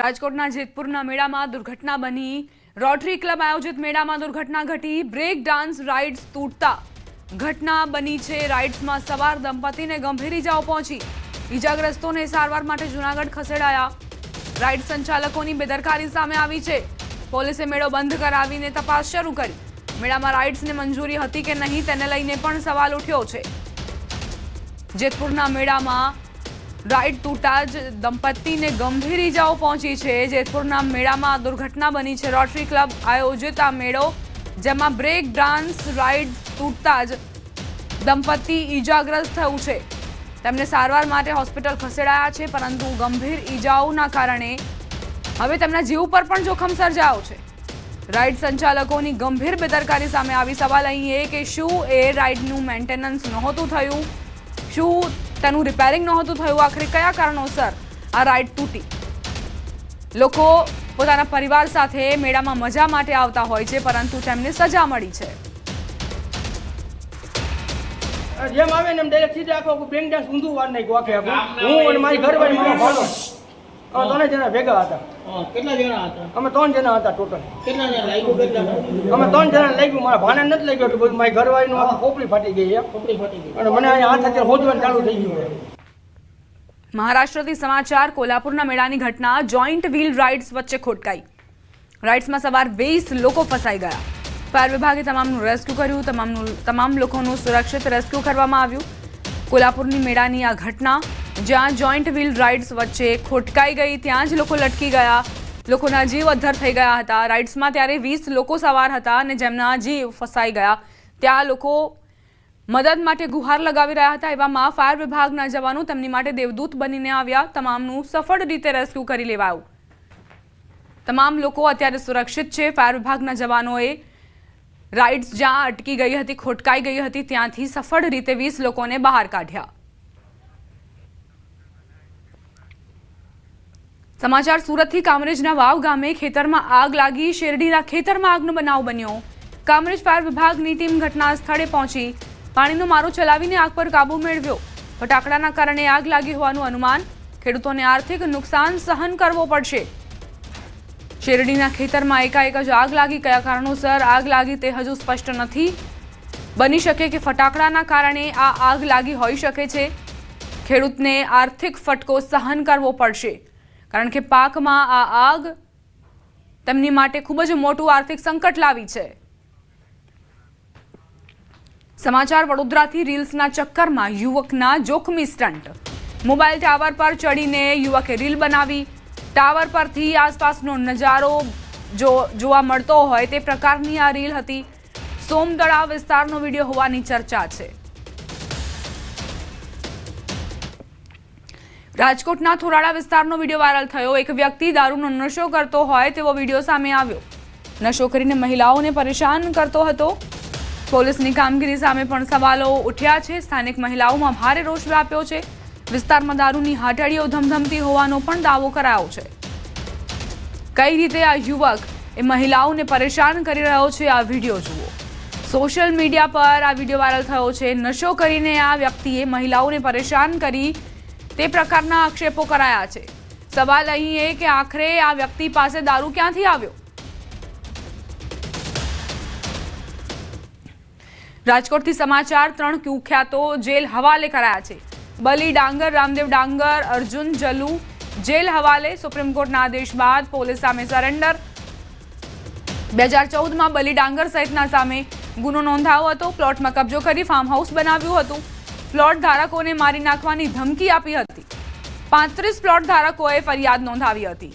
રાજકોટના જેતપુરના મેળામાં દુર્ઘટના બની. રોટરી ક્લબ આયોજિત મેળામાં દુર્ઘટના ઘટી. બ્રેક ડાન્સ રાઇડ્સ તૂટતા. ઘટના બની છે રાઇડ્સમાં સવાર દંપતીને ગંભીર ઇજાઓ પહોંચી. ઇજાગ્રસ્તોને સારવાર માટે જૂનાગઢ ખસેડાયા. રાઇડ સંચાલકોની બેદરકારી સામે આવી છે. પોલીસે મેળો બંધ કરાવીને તપાસ શરૂ કરી. મેળામાં રાઇડ્સને મંજૂરી હતી કે નહીં તેને લઈને પણ સવાલ ઉઠ્યો છે. જેતપુરના મેળામાં રાઇડ તૂટા જ દંપતીને ગંભીર ઇજાઓ પહોંચી છે. જેતપુરના મેળામાં દુર્ઘટના બની છે. રોટરી ક્લબ આયોજિત આ મેળો, જેમાં બ્રેક ડાન્સ રાઇડ તૂટતા જ દંપતી ઈજાગ્રસ્ત થયું છે. તેમને સારવાર માટે હોસ્પિટલ ખસેડાયા છે, પરંતુ ગંભીર ઈજાઓના કારણે હવે તેમના જીવ પર પણ જોખમ સર્જાયો છે. રાઇડ સંચાલકોની ગંભીર બેદરકારી સામે આવી સવાલ અહીં એ કે શું એ રાઇડનું મેન્ટેનન્સ નહોતું થયું? શું તેનું રિપેરિંગ નહોતું થયું. આખરે કયા કારણોસર આ રાઇડ તૂટી? લોકો પોતાના પરિવાર સાથે મેળામાં મજા માટે આવતા હોય છે, પરંતુ તેમને સજા મળી છે. જેમ આવે ને એમ ડાયરેક્ટ સીધા આખો બેંક ડાન્સ ઊંધું વાર નાખ્યું હું અને મારી ઘરવાળી મારો ભાણો અમે ત્રણે જણા ભેગા હતા. કેટલા જણા હતા? અમે ત્રણ જણા હતા ટોટલ કેટલા જણા લાગ્યું કેટલા અમે ત્રણ જણા લાગ્યું મારા ભાણે નથી લાગ્યું બધું. મારી ઘરવાળીનું આખી ખોપડી ફાટી ગઈ ખોપડી ફાટી ગઈ. અને મને અહીંયા હાથ અત્યારે હોજવાનું ચાલુ થઈ ગયું મહારાષ્ટ્રથી સમાચાર કોલ્હાપુરના મેળાની ઘટના જોઈન્ટ વ્હીલ રાઇડ્સ વચ્ચે ખોટકાઈ. રાઇડ્સમાં સવાર વીસ લોકો ફસાઈ ગયા. ફાયર વિભાગે તમામનું રેસ્ક્યુ કર્યું તમામનું તમામ લોકોનું સુરક્ષિત રેસ્ક્યુ કરવામાં આવ્યું. કોલ્હાપુરની મેળાની આ ઘટના જ્યાં જોઈન્ટ વ્હીલ રાઇડ્સ વચ્ચે ખોટકાઈ ગઈ, ત્યાં જ લોકો લટકી ગયા. લોકોના જીવ અધ્ધર થઈ ગયા હતા. રાઇડ્સમાં ત્યારે વીસ લોકો સવાર હતા અને જેમના જીવ ફસાઈ ગયા. ત્યાં લોકો મદદ માટે ગુહાર લગાવી રહ્યા હતા. એવામાં ફાયર વિભાગના જવાનો તેમની માટે દેવદૂત બનીને આવ્યા. તમામનું સફળ રીતે રેસ્ક્યુ કરી લેવાયું. તમામ લોકો અત્યારે સુરક્ષિત છે. ફાયર વિભાગના જવાનોએ રાઇડ્સ જ્યાં અટકી ગઈ હતી, ખોટકાઈ ગઈ હતી, ત્યાંથી સફળ રીતે વીસ લોકોને બહાર કાઢ્યા. સમાચાર સુરતથી કામરેજના વાવ ગામે ખેતરમાં આગ લાગી, શેરડીના ખેતરમાં આગનો બનાવ બન્યો. કામરેજ ફાયર વિભાગની ટીમ ઘટના સ્થળે પહોંચી. પાણીનો મારો ચલાવીને આગ પર કાબુ મેળવ્યો. ફટાકડાના કારણે આગ લાગી હોવાનું અનુમાન. ખેડૂતોને આર્થિક નુકસાન સહન કરવો પડશે. શેરડીના ખેતરમાં એકાએક જ આગ લાગી. કયા કારણોસર આગ લાગી તે હજુ સ્પષ્ટ નથી. બની શકે કે ફટાકડાના કારણે આ આગ લાગી હોઈ શકે છે. ખેડૂતને આર્થિક ફટકો સહન કરવો પડશે. કારણ કે પાકમાં આ આગ તેમની માટે ખૂબ જ મોટું આર્થિક સંકટ લાવી છે. સમાચાર વડોદરાથી રીલ્સના ચક્કરમાં યુવકના જોખમી સ્ટન્ટ મોબાઈલ ટાવર પર ચડીને યુવકે રીલ બનાવી. ટાવર પરથી આસપાસનો નજારો જો જોવા મળતો હોય તે પ્રકારની આ રીલ હતી. સોમદળા વિસ્તારનો વીડિયો હોવાની ચર્ચા છે. રાજકોટના થોરાડા વિસ્તારનો વીડિયો વાયરલ થયો. એક વ્યક્તિ દારૂનો નશો કરતો હોય તેવો વીડિયો સામે આવ્યો. નશો કરીને મહિલાઓને પરેશાન કરતો હતો. પોલીસની કામગીરી સામે પણ સવાલો ઉઠ્યા છે. સ્થાનિક મહિલાઓમાં ભારે રોષ વ્યાપ્યો છે. વિસ્તારમાં દારૂની હાટડીઓ ધમધમતી હોવાનો પણ દાવો કરાયો છે. કઈ રીતે આ યુવક એ મહિલાઓને પરેશાન કરી રહ્યો છે આ વીડિયો જુઓ. સોશિયલ મીડિયા પર આ વીડિયો વાયરલ થયો છે. નશો કરીને આ વ્યક્તિએ મહિલાઓને પરેશાન કરી તે પ્રકારના આક્ષેપો કરાયા છે. સવાલ અહીં એ કે આખરે આ વ્યક્તિ પાસે દારૂ ક્યાંથી આવ્યો? રાજકોટથી સમાચાર, ત્રણ કુખ્યાતો જેલ હવાલે કરાયા છે. બલી ડાંગર, રામદેવ ડાંગર, અર્જુન જલુ જેલ હવાલે, સુપ્રીમ કોર્ટના આદેશ બાદ પોલીસ સામે સરેન્ડર બે હજાર ચૌદમાં બલી ડાંગર સહિતના સામે ગુનો નોંધાયો હતો. પ્લોટમાં કબજો કરી ફાર્મ હાઉસ બનાવ્યું હતું. પ્લોટ ધારકોને મારી નાખવાની ધમકી આપી હતી. પાંત્રીસ પ્લોટ ધારકોએ ફરિયાદ નોંધાવી હતી.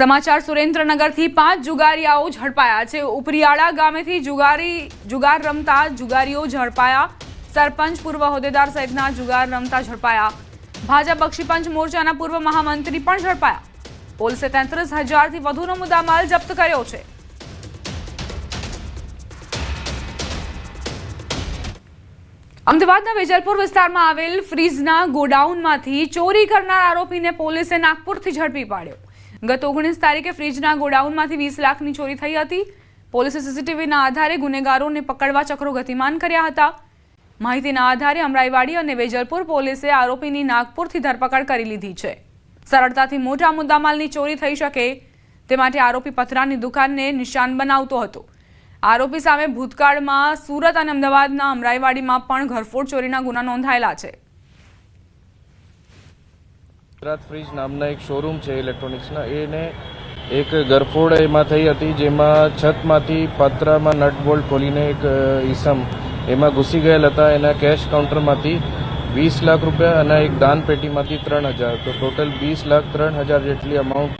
સમાચાર સુરેન્દ્રનગરથી પાંચ જુગારીયાઓ ઝડપાયા છે. ઉપરિયાળા ગામેથી જુગારી, જુગાર રમતા જુગારીઓ ઝડપાયા. સરપંચ પૂર્વ હોદ્દેદાર સહિતના જુગાર રમતા ઝડપાયા. ભાજપ બક્ષીપંચ મોરચાના પૂર્વ મહામંત્રી પણ ઝડપાયા. પોલીસે તેત્રીસ હજારથી વધુનો મુદ્દામાલ જપ્ત કર્યો છે. અમદાવાદના વેજલપુર વિસ્તારમાં આવેલ ફ્રીજના ગોડાઉનમાંથી ચોરી કરનાર આરોપીને પોલીસે નાગપુરથી ઝડપી પાડ્યો. ગત ઓગણીસ તારીખે ફ્રીજના ગોડાઉનમાંથી વીસ લાખની ચોરી થઈ હતી. પોલીસે સીસીટીવીના આધારે ગુનેગારોને પકડવા ચક્રો ગતિમાન કર્યા હતા. માહિતીના આધારે અમરાઈવાડી અને વેજલપુર પોલીસે આરોપીની નાગપુરથી ધરપકડ કરી લીધી છે. સરળતાથી મોટા મુદ્દામાલની ચોરી થઈ શકે તે માટે આરોપી પથરાની દુકાનને નિશાન બનાવતો હતો. આરોપી સામે ભૂતકાળમાં સુરત અને અમદાવાદના અમરાઈવાડીમાં પણ ઘરફોડ ચોરીના ગુના નોંધાયેલા છે. ગુજરાત ફ્રીજ નામના એક શોરૂમ છે ઇલેક્ટ્રોનિક્સના. એને એક ગરફોડ એમાં થઈ હતી જેમાં છતમાંથી પાત્રામાં નટ બોલ્ટ ખોલીને એક ઈસમ એમાં ઘૂસી ગયેલ હતા. એના કેશ કાઉન્ટરમાંથી વીસ લાખ રૂપિયા અને એક દાન પેટીમાંથી ત્રણ હજાર. તો ટોટલ વીસ લાખ ત્રણ હજાર જેટલી અમાઉન્ટ